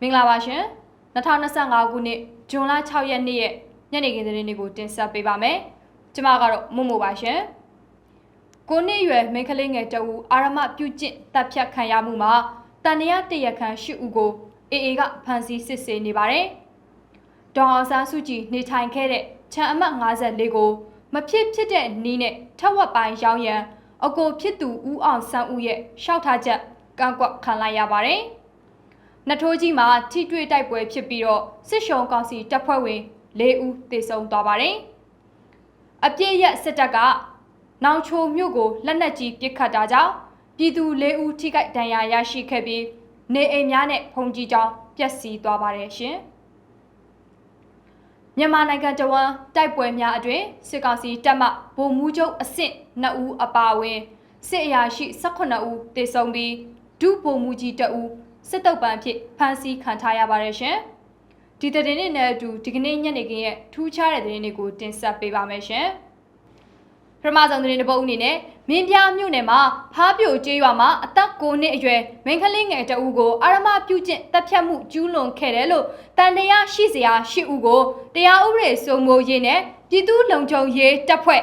မင်္ဂလာပါရှင်2025ခုနှစ်ဇွန်လ6ရက်နေ့ရဲ့ညနေခင်းသတင်းတွေကိုတင်ဆက်ပေးပါမယ်ကျွန်မကတော့မမို့ပါရှင်ကိုနှစ်ရွယ်မိန်းကလေးငယ်တအူအာရမပြုကျင့်တပ်ဖြတ်ခံရမှုမှာတန်တရားတရခန့်၈ဦးကိုအေအေကဖမ်းဆီးစစ်ဆေးနေပါတယ်ဒေါ်အောင်ဆန်းစုကြည်နေထိုင်ခဲ့တဲ့ခြံအမှတ်54ကိုမဖြစ်ဖြစ်တဲ့နီးနဲ့ထက်ဝက်ပိုင်းရောင်းရန်အကိုဖြစ်သူဦးအောင်ဆန်းဦးရဲ့ရှောက်ထားချက်ကန့်ကွက်ခံလိုက်ရပါတယ်။ နစ်ထိုးကြီးမှာထိတွေ့တိုက်ပွဲဖြစ်ပြီးတော့စစ်ရှုံကောင်စီတပ်ဖွဲ့ဝင်၄ဦးသေဆုံးသွားပါတယ်။အပြည့်ရက်စစ်တပ်ကနောင်ချိုမြို့ကိုလက်နက်ကြီးပစ်ခတ်တာကြောင့်ပြည်သူ၄ဦးထိခိုက်ဒဏ်ရာရရှိခဲ့ပြီးနေအိမ်များနဲ့ဖုန်ကြီးကျောင်းပျက်စီးသွားပါတယ်ရှင်။မြန်မာနိုင်ငံတဝန်တိုက်ပွဲများအတွင်စစ်ကောင်စီတပ်မှဗိုလ်မှူးချုပ်အဆင့်2ဦးအပါအဝင်စစ်အရာရှိ18ဦးသေဆုံးပြီးဒုဗိုလ်မှူးကြီး2ဦး စစ်တုပ်ပန်းဖြစ်ဖမ်းဆီးခံထားရပါတယ်ရှင်။ဒီသတင်းတွေနဲ့အတူဒီကနေ့ညနေခင်းရဲ့ထူးခြားတဲ့သတင်းတွေကိုတင်ဆက်ပေးပါမယ်ရှင်။ပထမဆုံးသတင်းတစ်ပုဒ်အနေနဲ့မင်းပြမြို့နယ်မှာဖားပြိုကျေးရွာမှာအသက်9နှစ်အရွယ်မိန်းကလေးငယ်တအူးကိုအာရမပြုကျင့်တပ်ဖြတ်မှုကျူးလွန်ခဲ့တယ်လို့တန်တရားရှိစရာရှိဦးကိုတရားဥပဒေစိုးမိုးရေးနဲ့ပြည်သူ့လုံခြုံရေးတပ်ဖွဲ့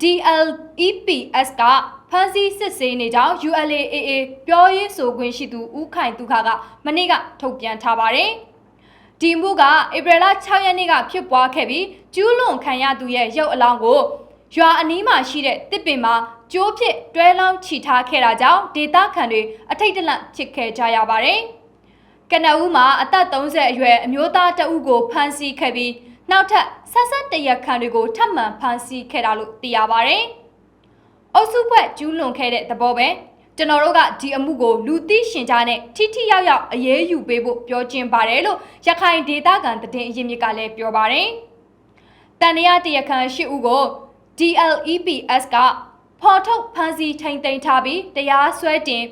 DLEPS က ဖမ်းဆီးစစ်ဆေးနေကြောင်း ULAAA ပြောရေးဆိုခွင့်ရှိသူဦးခိုင်ဒုခကမနေ့ကထုတ်ပြန်ထားပါတယ်။ဒီမှုကဧပြီလ6ရက်နေ့ကဖြစ်ပွားခဲ့ပြီးကျူးလွန်ခံရသူရဲ့ရုပ်အလောင်းကိုရွာအနီးမှာရှိတဲ့တစ်ပင်မှာကျိုးဖြစ်တွဲလောင်းချီထားခဲ့တာကြောင့်ဒေသခံတွေအထိတ်တလန့်ဖြစ်ခဲ့ကြရပါတယ်။ကနဦးမှာအသက်30အရွယ်အမျိုးသားတဦးကိုဖမ်းဆီးခဲ့ပြီးနောက်ထပ်ဆက်ဆက်တရက်ခံတွေကိုထပ်မံဖမ်းဆီးခဲ့တာလို့သိရပါတယ်။ အုပ်စုဖွဲ့ကျူးလွန်ခဲ့တဲ့သဘောပဲကျွန်တော်တို့ကဒီအမှုကိုလူသိရှင်ကြားနဲ့ထိထိရောက်ရောက်အရေးယူပေးဖို့ပြောချင်ပါတယ်လို့ရခိုင်ဒေသခံတည်င်းအရင်မြစ်ကလည်းပြောပါတယ်။တန်တရားတရခန့်ရှိဦးကို DLEPS ကဖော်ထုတ်ဖမ်းဆီးထိန်သိမ်းထားပြီးတရားစွဲတင်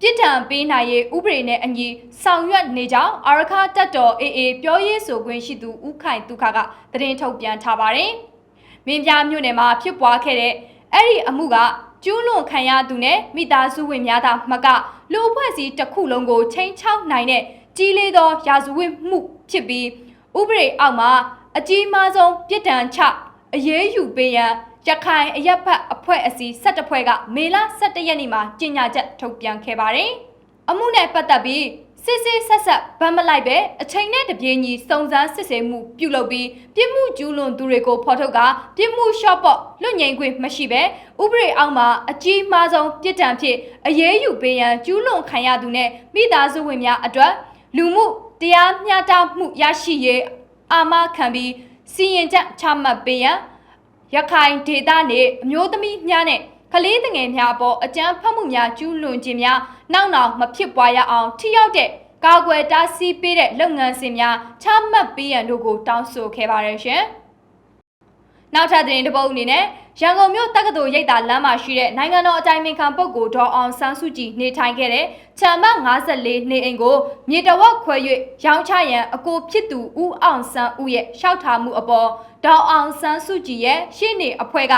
ပြစ်ဒဏ်ပေးနိုင်ရေးဥပဒေနဲ့အညီဆောင်ရွက်နေကြောင်းအာရခတက်တော် AA ပြောရေးဆိုခွင့်ရှိသူဦးခိုင်ဒုခကသတင်းထုတ်ပြန်ထားပါတယ်။မင်းပြမြို့နယ်မှာဖြစ်ပွားခဲ့တဲ့ အဲ့ဒီအမှုကကျူးလွန်ခံရသူနဲ့မိသားစုဝင်များသာမကလူအဖွဲ့အစည်းတစ်ခုလုံးကိုချိန်ချောက်နိုင်တဲ့ကြီးလေးသောရာဇဝတ်မှုဖြစ်ပြီးဥပဒေအောက်မှာအကြီးမားဆုံးပြစ်ဒဏ်ချအရေးယူပေးရန်ရခိုင်အရက်ဖတ်အဖွဲ့အစည်း17ဖွဲ့ကမေလ17ရက်နေ့မှာကြေညာချက်ထုတ်ပြန်ခဲ့ပါတယ်။အမှုနဲ့ပတ်သက်ပြီး စစ်စစ်ဆက်ဆက်ဗမ်းမလိုက်ပဲအချိန်နဲ့တပြေးညီစုံစမ်းစစ်ဆေးမှုပြုလုပ်ပြီးပြစ်မှုကျူးလွန်သူတွေကိုဖော်ထုတ်ကပြစ်မှုရှော့ပေါ့လွတ်ငြိမ်ခွင့်မရှိပဲဥပဒေအောက်မှာအကြီးမားဆုံးပြစ်ဒဏ်ဖြစ်အရေးယူပေးရန်ကျူးလွန်ခံရသူနဲ့မိသားစုဝင်များအတွက်လူမှုတရားမျှတမှုရရှိရေးအာမခံပြီးစီရင်ချက်ချမှတ်ပေးရန်ရခိုင်ဒေသနဲ့အမျိုးသမီးများနဲ့ ကလေးငယ်များအပေါ်အကြမ်းဖက်မှုများကျူးလွန်ခြင်းများနောက်နောက်မဖြစ်ပွားရအောင်ထိရောက်တဲ့ကာကွယ်တားဆီးပေးတဲ့လုပ်ငန်းစဉ်များချမှတ်ပေးရန်တို့ကိုတောင်းဆိုခဲ့ပါတယ်ရှင်။နောက်ထပ်သတင်းတစ်ပုဒ်အနေနဲ့ရန်ကုန်မြို့တက္ကသိုလ်ရိပ်သာလမ်းမှာရှိတဲ့နိုင်ငံတော်အကြိုင်ပင်ခံပုဂ္ဂိုလ်ဒေါ်အောင်ဆန်းစုကြည်နေထိုင်ခဲ့တဲ့ခြံမ54နေအိမ်ကိုမြေတဝက်ခွဲ၍ရောင်းချရန်အကိုဖြစ်သူဦးအောင်ဆန်းဦးရဲ့ရှောက်ထားမှုအပေါ်ဒေါ်အောင်ဆန်းစုကြည်ရဲ့ရှေ့နေအဖွဲ့က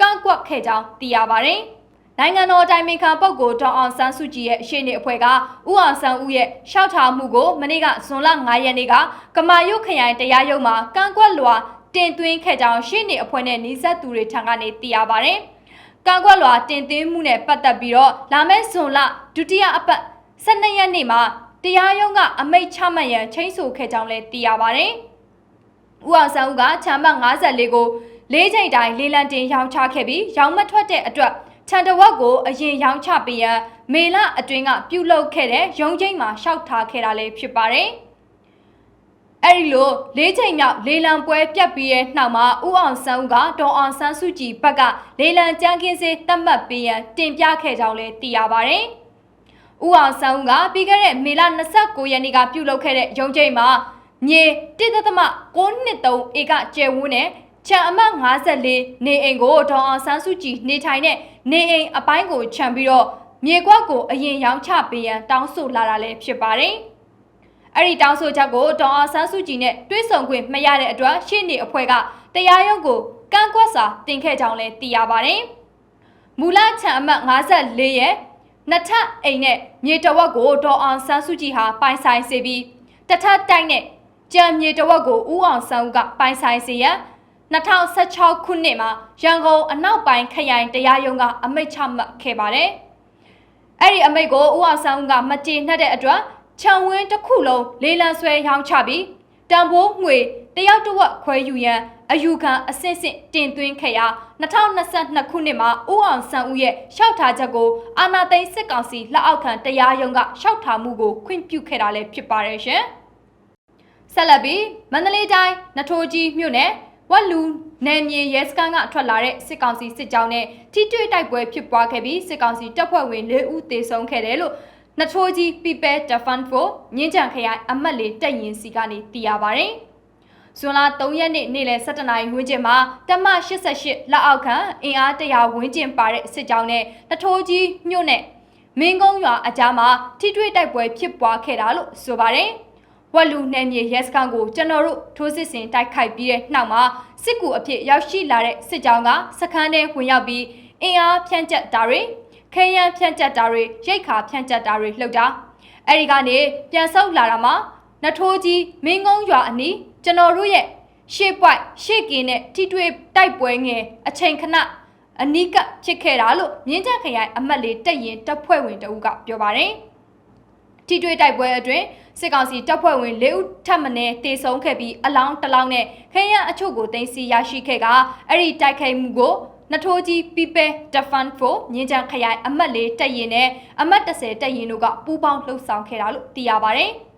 ကန့်ကွက်ခဲ့ကြောင်းသိရပါတယ်။နိုင်ငံတော်တိုင်ပင်ခံပုဂ္ဂိုလ်ဒေါ်အောင်ဆန်းစုကြည်ရဲ့ရှေ့နေအဖွဲ့ကဥအောင်ဆန်းဦးရဲ့ရှောက်ထားမှုကိုမနေ့ကဇွန်လ9ရက်နေ့ကကမာရုတ်ခရိုင်တရားရုံးမှာကန့်ကွက်လွှာတင်သွင်းခဲ့ကြောင်းရှေ့နေအဖွဲ့နဲ့နှိစက်သူတွေထံကနေသိရပါတယ်။ကန့်ကွက်လွှာတင်သွင်းမှုနဲ့ပတ်သက်ပြီးတော့လာမယ့်ဇွန်လဒုတိယအပတ်12ရက်နေ့မှာတရားရုံးကအမိန့်ချမှတ်ရန်ချိန်ဆခဲ့ကြောင်းလည်းသိရပါတယ်။ဦးအောင်ဆန်းဦးကချမ်းမ54ကို လေးချိန်တိုင်းလေးလံတင်ရောင်းချခဲ့ပြီးရောင်းမထွက်တဲ့အတွက်ခြံတဝက်ကိုအရင်ရောင်းချပေးရန်မေလအတွင်းကပြုလုပ်ခဲ့တဲ့ရုံးချိန်မှာရှောက်ထားခဲ့တာလည်းဖြစ်ပါတယ်။အဲ့ဒီလိုလေးချိန်မြောက်လေလံပွဲပြတ်ပြီးတဲ့နောက်မှာဦးအောင်ဆန်းဦးကဒေါ်အောင်ဆန်းစုကြည်ဘက်ကလေလံကြမ်းကင်းစေးတတ်မှတ်ပေးရန်တင်ပြခဲ့ကြောင်းလည်းသိရပါတယ်။ဦးအောင်ဆန်းဦးကပြီးခဲ့တဲ့မေလ29ရက်နေ့ကပြုလုပ်ခဲ့တဲ့ရုံးချိန်မှာမြေ1.63ဧကကျယ်ဝန်းတဲ့ ခြံအမှတ်54နေအိမ်ကိုဒေါအောင်ဆန်းစုကြည်နေထိုင်တဲ့နေအိမ်အပိုင်းကိုခြံပြီးတော့မြေကွက်ကိုအရင်ရောင်းချပေးရန်တောင်းဆိုလာတာလည်းဖြစ်ပါတယ်။အဲ့ဒီတောင်းဆိုချက်ကိုဒေါအောင်ဆန်းစုကြည်နဲ့တွဲဆုံခွင့်မရတဲ့အတွက်ရှေ့နေအဖွဲ့ကတရားရုံးကိုကန့်ကွက်စာတင်ခဲ့ကြောင်းလည်းသိရပါတယ်။မူလခြံအမှတ်54ရဲ့နှစ်ထပ်အိမ်နဲ့မြေတဝက်ကိုဒေါအောင်ဆန်းစုကြည်ဟာပိုင်ဆိုင်စေပြီးတထတိုက်နဲ့ကြံမြေတဝက်ကိုဦးအောင်ဆန်းဦးကပိုင်ဆိုင်စေရန် 2016ခုနှစ်မှာရန်ကုန်အနောက်ပိုင်းခရိုင်တရားရုံးကအမိန့်ချမှတ်ခဲ့ပါတယ်။အဲ့ဒီအမိန့်ကိုဦးအောင်ဆန်းဦးကမကျေနပ်တဲ့အတွက်ခြံဝင်းတစ်ခုလုံးလေးလံဆွဲရောင်းချပြီးတံပိုးငွေတယောက်တစ်ဝက်ခွဲယူရန်အယူခံအစစ်စစ်တင်သွင်းခဲ့ရာ2022ခုနှစ်မှာဦးအောင်ဆန်းဦးရဲ့ရှောက်ထားချက်ကိုအာဏာသိမ်းစစ်ကောင်စီလက်အောက်ခံတရားရုံးကရှောက်ထားမှုကိုခွင့်ပြုခဲ့တာလည်းဖြစ်ပါတယ်ရှင်။ဆက်လက်ပြီးမန္တလေးတိုင်းနထိုးကြီးမြို့နယ် ဝက်လူနယ်မြေရဲစခန်းကထွက်လာတဲ့စစ်ကောင်စီစစ်ကြောင်းနဲ့ထိတွေ့တိုက်ပွဲဖြစ်ပွားခဲ့ပြီးစစ်ကောင်စီတပ်ဖွဲ့ဝင်၄ဦးသေဆုံးခဲ့တယ်လို့နထိုးကြီး People Defense Force မြင်းကြံခရိုင်အမတ်လေးတက်ရင်စီကနေသိရပါတယ်။ဇွန်လ3ရက်နေ့နေ့လယ်17နာရီဝန်းကျင်မှာတမ88လက်အောက်ခံအင်အား100ဝန်းကျင်ပါတဲ့စစ်ကြောင်းနဲ့နထိုးကြီးမြို့နယ်မင်းကုန်းရွာအကြားမှာထိတွေ့တိုက်ပွဲဖြစ်ပွားခဲ့တာလို့ဆိုပါတယ်။ ဝက်လူနယ်မြေရဲစခန်းကိုကျွန်တော်တို့ထိုးစစ်ဆင်တိုက်ခိုက်ပြီးတဲ့နောက်မှာစစ်ကူအဖြစ်ရောက်ရှိလာတဲ့စစ်ကြောင်းကစခန်းထဲဝင်ရောက်ပြီးအင်အားဖြန့်ကျက်တာတွေခဲယမ်းဖြန့်ကျက်တာတွေရိတ်ခါဖြန့်ကျက်တာတွေလှုပ်တာအဲ့ဒီကနေပြန်ဆုတ်လာတာမှာနထိုးကြီးမင်းကုန်းရွာအနီးကျွန်တော်တို့ရဲ့ရှေ့ပွိုက်ရှေ့ကင်းနဲ့ထိတွေ့တိုက်ပွဲငယ်အချိန်ခဏအနီးကပ်ဖြစ်ခဲ့တာလို့မြင်းချက်ခရိုင်အမတ်လေးတက်ရင်တပ်ဖွဲ့ဝင်တအုပ်ကပြောပါတယ် ထိတွေ့တိုက်ပွဲအတွင်းစစ်ကောင်စီတပ်ဖွဲ့ဝင်၄ဦးထပ်မံတေဆုံးခဲ့ပြီးအလောင်းတစ်လောင်းနဲ့ခဲယမ်းအချို့ကိုတင်စီရရှိခဲ့ကအဲ့ဒီတိုက်ခိုက်မှုကိုနထိုးကြီး People Defend for မြင်းချံခရိုင်အမတ်လေးတက်ရင်နဲ့အမတ်30တက်ရင်တို့ကပူးပေါင်းလှုပ်ဆောင်ခဲ့တာလို့သိရပါတယ်။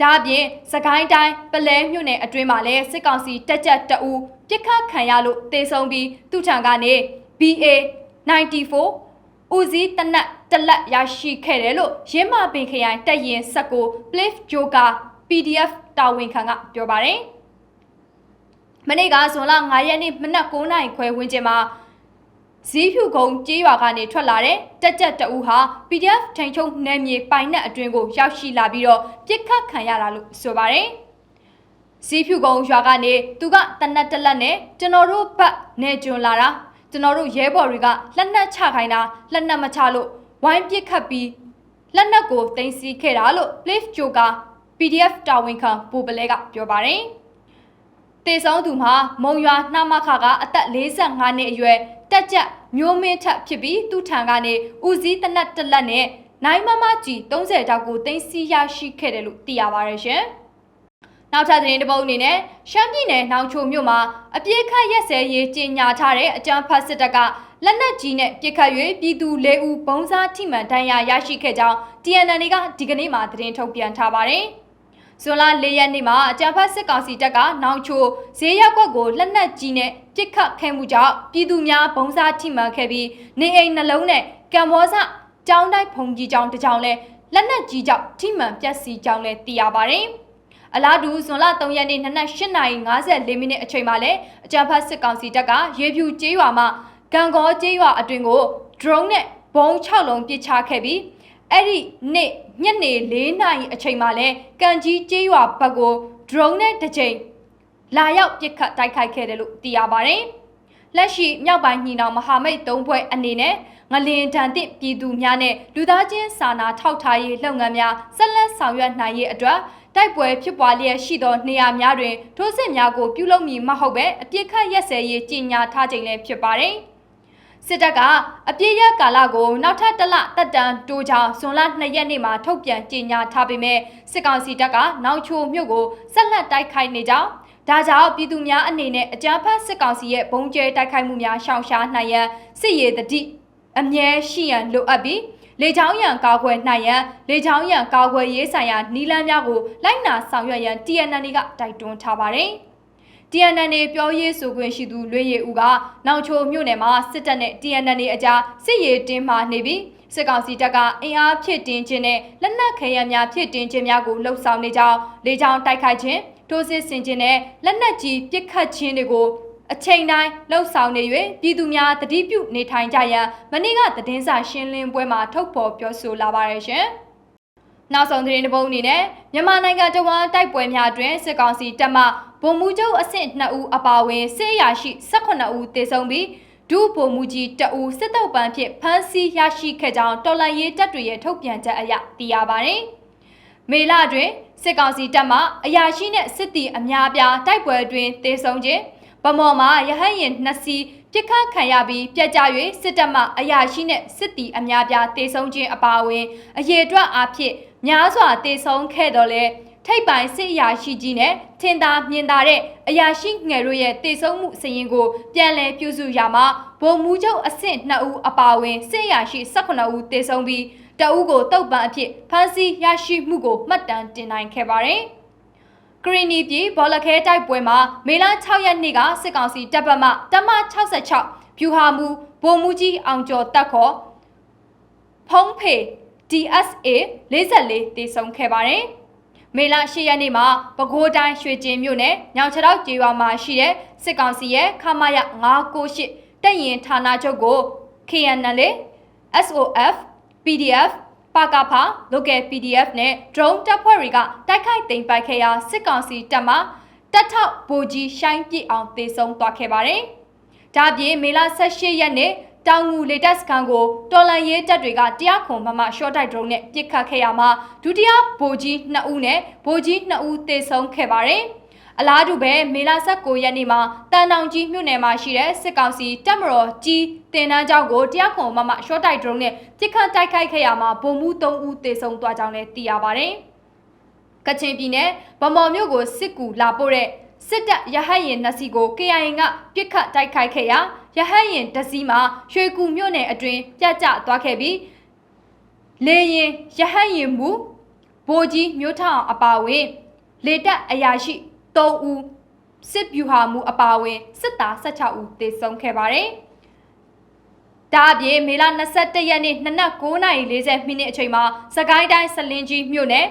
ဒါအပြင်စကိုင်းတိုင်းပလဲမြို့နယ်အတွင်းမှာလည်းစစ်ကောင်စီတက်ကြက်တအူပြစ်ခတ်ခံရလို့တေဆုံးပြီးသူ့ထံကနေ BA 94 ဦးစီးတနက်တလက်ရရှိခဲ့တယ်လို့ရင်းမာပင်ခရိုင်တက်ရင်ဆက်ကို Plif Joker PDF တာဝန်ခံကပြောပါတယ်။မနေ့ကဇွန်လ9ရက်နေ့မနက်9:00နာရီခွဲဝန်းကျင်မှာဇီးဖြူကုန်းကြေးရွာကနေထွက်လာတဲ့တက်ကြက်တအူဟာ PDF ထိန်ချုံနယ်မြေပိုင်နက်အတွင်းကိုရောက်ရှိလာပြီးတော့ပြစ်ခတ်ခံရတာလို့ဆိုပါတယ်။ဇီးဖြူကုန်းရွာကနေသူကတနက်တလက်နဲ့ကျွန်တော်တို့ဘက်နေကျွန်းလာတာ ကျွန်တော်တို့ရဲဘော်တွေကလက်နက်ချခိုင်းတာလက်နက်မချလို့ဝိုင်းပစ်ခတ်ပြီးလက်နက်ကိုတင်စီခဲ့တာလို့ Live Joker PDF တာဝန်ခံပူပလဲကပြောပါတယ်။တေဆုံးသူမှာမုံရွာနှမခကအသက်45နှစ်အရွယ်တက်ကြမျိုးမင်းထက်ဖြစ်ပြီးသူ့ထံကနေဦးစည်းတနတ်တလက်နဲ့နိုင်မမကြီး30တောက်ကိုတင်စီရရှိခဲ့တယ်လို့သိရပါတယ်ရှင်။ နောက်ထပ်သတင်းတစ်ပုဒ်အနေနဲ့ရှမ်းပြည်နယ်နောင်ချိုမြို့မှာအပြည့်ခတ်ရက်စဲရေးကြီးညာထားတဲ့အကြမ်းဖက်စစ်တပ်ကလက်နက်ကြီးနဲ့ပြစ်ခတ်၍ပြည်သူ၄ဦးဘုံစားထိမှန်ဒဏ်ရာရရှိခဲ့ကြောင်း TNN ကဒီကနေ့မှသတင်းထုတ်ပြန်ထားပါတယ်။ဇွန်လ၄ရက်နေ့မှာအကြံဖတ်စစ်ကောင်စီတပ်ကနောင်ချိုဈေးရက်ကွက်ကိုလက်နက်ကြီးနဲ့ပစ်ခတ်ခဲ့မှုကြောင့်ပြည်သူများဘုံစားထိမှန်ခဲ့ပြီးနေအိမ်နှလုံးနဲ့ကံမောစကျောင်းတိုက်ဖုန်ကြီးကျောင်းတစ်ကျောင်းလဲလက်နက်ကြီးကြောင့်ထိမှန်ပျက်စီးကြောင်းလဲသိရပါတယ်။ အလားတူဇွန်လ3ရက်နေ့နနက်8:54မိနစ်အချိန်မှာလဲအကြံဖတ်စစ်ကောင်စီတပ်ကရေဖြူကျေးရွာမှာဂံကောကျေးရွာအတွင်ကို drone နဲ့ဘုံ6လုံးပစ်ချခဲ့ပြီးအဲ့ဒီနေ့ညနေ၄နာရီအချိန်မှာလဲကန်ကြီးကျေးရွာဘက်ကို drone နဲ့တစ်ချိန်လာရောက်ပစ်ခတ်တိုက်ခိုက်ခဲ့တယ်လို့သိရပါတယ်။လက်ရှိမြောက်ပိုင်းညီနောင်မဟာမိတ်၃ဘွဲ့အနေနဲ့ငလင်တန်တဲ့ပြည်သူများနဲ့လူသားချင်းစာနာထောက်ထားရေးလုပ်ငန်းများဆက်လက်ဆောင်ရွက်နိုင်ရေးအတွက် တိုက်ပွဲဖြစ်ပွားလျက်ရှိသောနေရာများတွင်ထိုးစစ်များကိုပြုလုပ်မည်မဟုတ်ပဲအပြစ်ခတ်ရက်စဲရေးကြီးညာထားခြင်းလည်းဖြစ်ပါတယ်။စစ်တပ်ကအပြည့်ရကာလကိုနောက်ထပ်တစ်လတက်တန်တိုးကြောင်ဇွန်လ2ရက်နေ့မှာထုတ်ပြန်ကြေညာထားပေမဲ့စစ်ကောင်စီတပ်ကနောက်ချိုမြို့ကိုဆက်လက်တိုက်ခိုက်နေကြောင်းဒါကြောင့်ပြည်သူများအနေနဲ့အကြမ်းဖက်စစ်ကောင်စီရဲ့ဘုံကျဲတိုက်ခိုက်မှုများရှောင်ရှားနိုင်ရန်စစ်ရေးတတိအမြဲရှိရန်လိုအပ်ပြီး လေချောင်းရံကာကွယ်နိုင်ရန်လေချောင်းရံကာကွယ်ရေးဆိုင်ရာနီလန်းများကိုလိုက်နာဆောင်ရွက်ရန် TNN ကတိုက်တွန်းထားပါတယ်။ TNN ပြောရေးဆိုခွင့်ရှိသူလွေရည်ဦးကနောက်ချိုမြို့နယ်မှာစစ်တပ်နဲ့ TNN အကြားစစ်ရေးတင်းမာနေပြီးစစ်ကောင်စီတပ်ကအင်အားဖြစ်တင်ခြင်းနဲ့လက်နက်ခဲယမ်းများဖြစ်တင်ခြင်းများကိုလှုံ့ဆော်နေကြောင်းလေကြောင်းတိုက်ခိုက်ခြင်းထိုးစစ်ဆင်ခြင်းနဲ့လက်နက်ကြီးပစ်ခတ်ခြင်းတွေကို အချိန်တိုင်းလှုပ်ဆောင်နေ၍ပြည်သူများတတိပြုနေထိုင်ကြရန်မနေ့ကသတင်းစာရှင်းလင်းပွဲမှာထုတ်ဖော်ပြောဆိုလာပါရရှင်။နောက်ဆုံးသတင်းတစ်ပုဒ်အနေနဲ့မြန်မာနိုင်ငံတဝန်းတိုက်ပွဲများတွင်စစ်ကောင်စီတပ်မှဗိုလ်မှူးချုပ်အဆင့်2ဦးအပါအဝင်စစ်ရာရှိ18ဦးသေဆုံးပြီးဒုဗိုလ်မှူးကြီးတအူစစ်တုပ်ပန်းဖြင့်ဖမ်းဆီးရရှိခဲ့ကြောင်းတော်လန်ရေးတပ်တွေရဲ့ထုတ်ပြန်ချက်အရသိရပါတယ်။မေလတွင်စစ်ကောင်စီတပ်မှအရာရှိနှင့်စစ်တီအများအပြားတိုက်ပွဲတွင်တေဆုံးခြင်း ဗမော်မှာရဟတ်ရင်နှစ်စီးပြစ်ခတ်ခံရပြီးပြက်ကျ၍စစ်တပ်မှအရာရှိနှင့်စစ်တီအများအပြားတေဆုံးခြင်းအပါအဝင်အရေအတွက်အဖြစ်များစွာတေဆုံးခဲ့တော်လဲထိပ်ပိုင်းစစ်အရာရှိကြီးနဲ့ထင်သာမြင်သာတဲ့အရာရှိငယ်တို့ရဲ့တေဆုံးမှုစရင်ကိုပြန်လည်ပြုစုရမှာဗိုလ်မှူးချုပ်အဆင့်2ဦးအပါအဝင်စစ်အရာရှိ18ဦးတေဆုံးပြီးတအုပ်ကိုတုတ်ပန်အဖြစ်ဖမ်းဆီးရရှိမှုကိုမှတ်တမ်းတင်နိုင်ခဲ့ပါတယ်။ ကရီနီပြည်ဘောလခဲတိုက်ပွဲမှာမေလ6ရက်နေ့ကစစ်ကောင်စီတပ်ပတ်မှတမ66ဖြူဟာမူဗိုလ်မှူးကြီးအောင်ကျော်တက်ခေါ်ဖုံးဖေ DSA 44တည်ဆုံခဲ့ပါတယ်။မေလ10ရက်နေ့မှာပဲခူးတိုင်းရွှေကျင်မြို့နယ်ညောင်ချတောက်ကျေးရွာမှာရှိတဲ့စစ်ကောင်စီရဲ့ခမာယ998တပ်ရင်ဌာနချုပ်ကို KNL SOF PDF ပါကဖာ local PDF နဲ့ drone တပ်ဖွဲ့တွေကတိုက်ခိုက်သိမ်းပိုက်ခဲ့ရာစစ်ကောင်စီတပ်မှတပ်ထောက်ဗိုလ်ကြီးရှိုင်းပြစ်အောင်တေဆုံးသွားခဲ့ပါတယ်။ဒါပြင်မေလ18ရက်နေ့တောင်ငူလေတပ်စခန်းကိုတော်လန်ရေးတပ်တွေကတရားခွန်မမရှော့တိုက်ဒရုန်းနဲ့ပစ်ခတ်ခဲ့ရမှာဒုတိယဗိုလ်ကြီး2ဦးနဲ့ဗိုလ်ကြီး2ဦးတေဆုံးခဲ့ပါတယ်။ အလားတူပဲမေလ19ရက်နေ့မှာတန်တောင်ကြီးမြို့နယ်မှာရှိတဲ့စစ်ကောင်စီတပ်မတော်ကြီးတင်နှန်းကျောက်ကိုတရားခွန်မမရှော့တိုက်ဒရုန်းနဲ့ပစ်ခတ်တိုက်ခိုက်ခဲ့ရမှာဗိုလ်မှူး3ဦးတေဆုံးသွားကြောင်းလည်းသိရပါတယ်။ကချင်ပြည်နယ်ဗမော်မြို့ကိုစစ်ကူလာပို့တဲ့စစ်တပ်ရဟတ်ရင်နှစ်စီးကို KIA ကပြစ်ခတ်တိုက်ခိုက်ခဲ့ရာရဟတ်ရင်တစ်စီးမှာရွှေကူမြို့နယ်အတွင်းပြတ်ကျသွားခဲ့ပြီးလေရင်ရဟတ်ရင်မူဗိုလ်ကြီးမြို့ထောင်အပါအဝင်လေတပ်အရာရှိ 3ဦးစစ်ဗျူဟာမူအပါအဝင်စစ်သား16ဦးသေဆုံးခဲ့ပါတယ်။ဒါအပြင်မေလ21ရက်နေ့နနက်9:40မိနစ်အချိန်မှာစကိုင်းတိုင်းစလင်းကြီးမြို့နယ်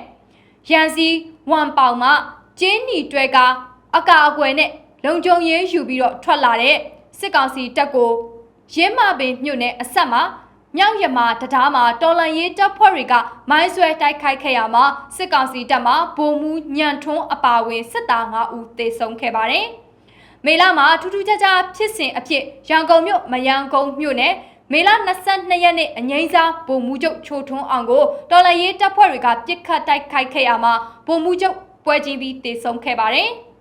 ရန်စီဝမ်ပေါင်မှကျင်းနီတွဲကအကာအကွယ်နဲ့လုံခြုံရေးယူပြီးတော့ထွက်လာတဲ့စစ်ကောင်စီတပ်ကိုရင်းမပင်မြို့နယ်အဆက်မှာ မြောက်ရမာတရားမှာတော်လန်ရေးတပ်ဖွဲ့တွေကမိုင်းဆွဲတိုက်ခိုက်ခဲ့ရမှာစစ်ကောင်စီတပ်မှဗိုလ်မှူးညံထွန်းအပါဝင်စစ်သား9ဦးသေဆုံးခဲ့ပါတယ်။မေလမှာထူးထူးခြားခြားဖြစ်စဉ်အဖြစ်ရန်ကုန်မြို့မယန်းကုန်းမြို့နယ်မေလ22ရက်နေ့အငိမ့်စားဗိုလ်မှူးချုပ်ချိုထွန်းအောင်ကိုတော်လန်ရေးတပ်ဖွဲ့တွေကပြစ်ခတ်တိုက်ခိုက်ခဲ့ရမှာဗိုလ်မှူးချုပ်ပွဲချင်းပြီးသေဆုံးခဲ့ပါတယ်။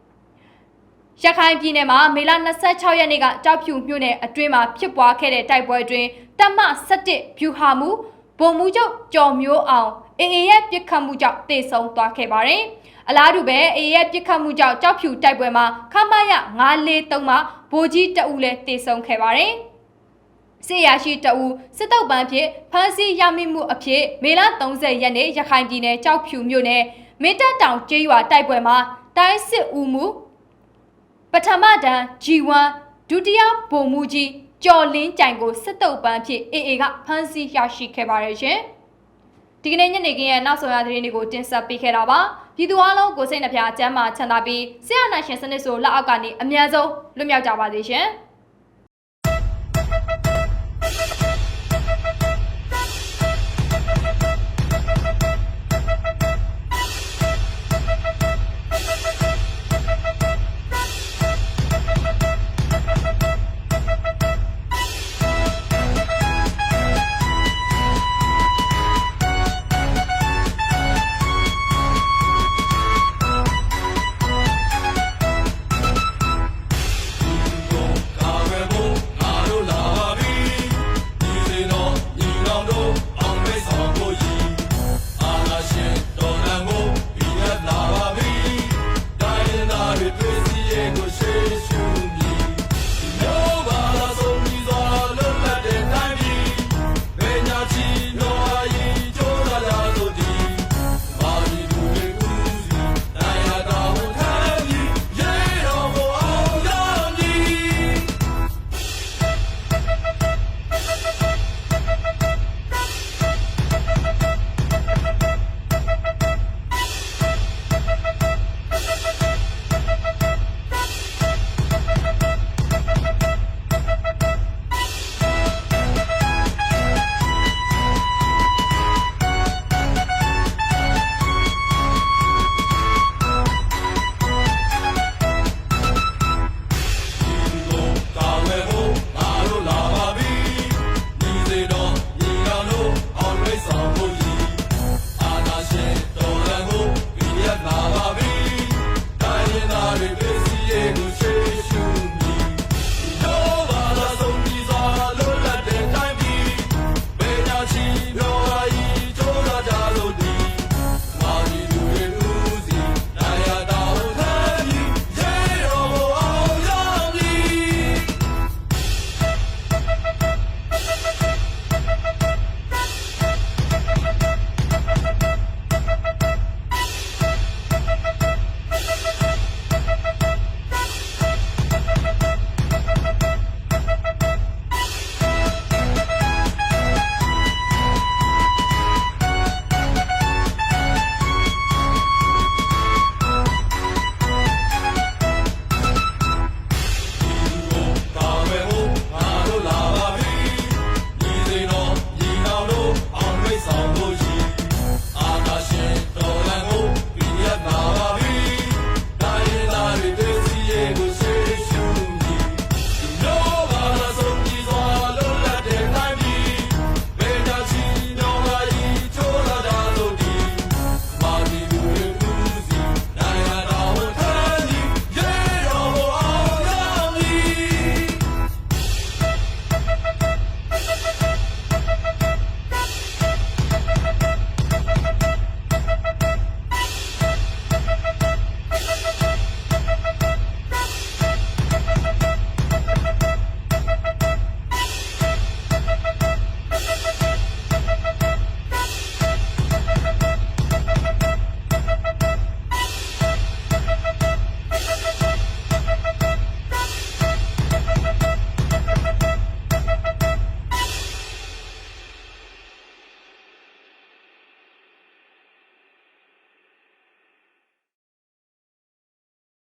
ရခိုင်ပြည်နယ်မှာမေလ26ရက်နေ့ကကြောက်ဖြူမြို့နယ်အတွင်းမှာဖြစ်ပွားခဲ့တဲ့တိုက်ပွဲအတွင်းတပ်မ17ဖြူဟာမှုဗိုလ်မှူးချုပ်ကျော်မျိုးအောင်အေအေရဲ့ပြစ်ခတ်မှုကြောင့်တေဆုံးသွားခဲ့ပါတယ်။အလားတူပဲအေအေရဲ့ပြစ်ခတ်မှုကြောင့်ကြောက်ဖြူတိုက်ပွဲမှာခမရ943မှာဗိုလ်ကြီးတအူလည်းတေဆုံးခဲ့ပါတယ်။စေရရှိတအူစစ်တုပ်ပန်းဖြင့်ဖမ်းဆီးရမိမှုအဖြစ်မေလ30ရက်နေ့ရခိုင်ပြည်နယ်ကြောက်ဖြူမြို့နယ်မင်းတပ်တောင်ကျေးရွာတိုက်ပွဲမှာတိုင်းစစ်ဦးမှု ပထမတန်း G1 ဒုတိယဗိုလ်မှူးကြီးကျော်လင်းကြိုင်ကိုစစ်တုပ်ပန်းဖြစ် AA ကဖမ်းဆီးရရှိခဲ့ပါတယ်ရှင်။ဒီကနေ့ညနေခင်းရဲ့နောက်ဆုံးရသတင်းတွေကိုတင်ဆက်ပေးခဲ့တာပါ။ပြည်သူအလုံးကိုစိတ်နှပြချမ်းသာချမ်းသာပြီးဆရာနာရှင်စနစ်ဆိုလက်အောက်ကနေအများဆုံးလွတ်မြောက်ကြပါစေရှင်။